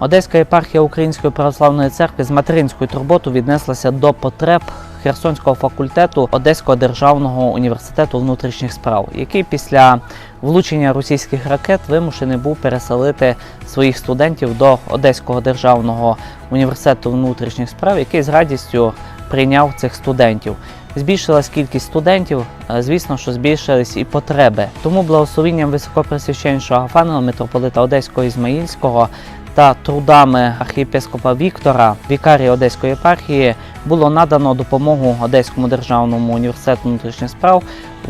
Одеська єпархія Української православної церкви з материнською турботою віднеслася до потреб Херсонського факультету Одеського державного університету внутрішніх справ, який після влучення російських ракет вимушений був переселити своїх студентів до Одеського державного університету внутрішніх справ, який з радістю прийняв цих студентів. Збільшилась кількість студентів, е, звісно, що збільшились і потреби. Тому благословенням високопресвященнішого Гафанова, митрополита Одеського Ізмаїльського та трудами архієпископа Віктора, вікарія Одеської єпархії, було надано допомогу Одеському державному університету внутрішніх справ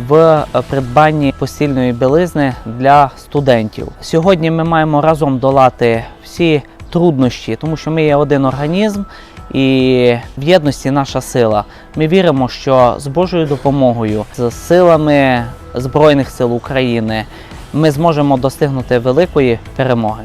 в придбанні постільної білизни для студентів. Сьогодні ми маємо разом долати всі труднощі, тому що ми є один організм. І в єдності наша сила. Ми віримо, що з Божою допомогою, з силами Збройних сил України, ми зможемо достигнути великої перемоги.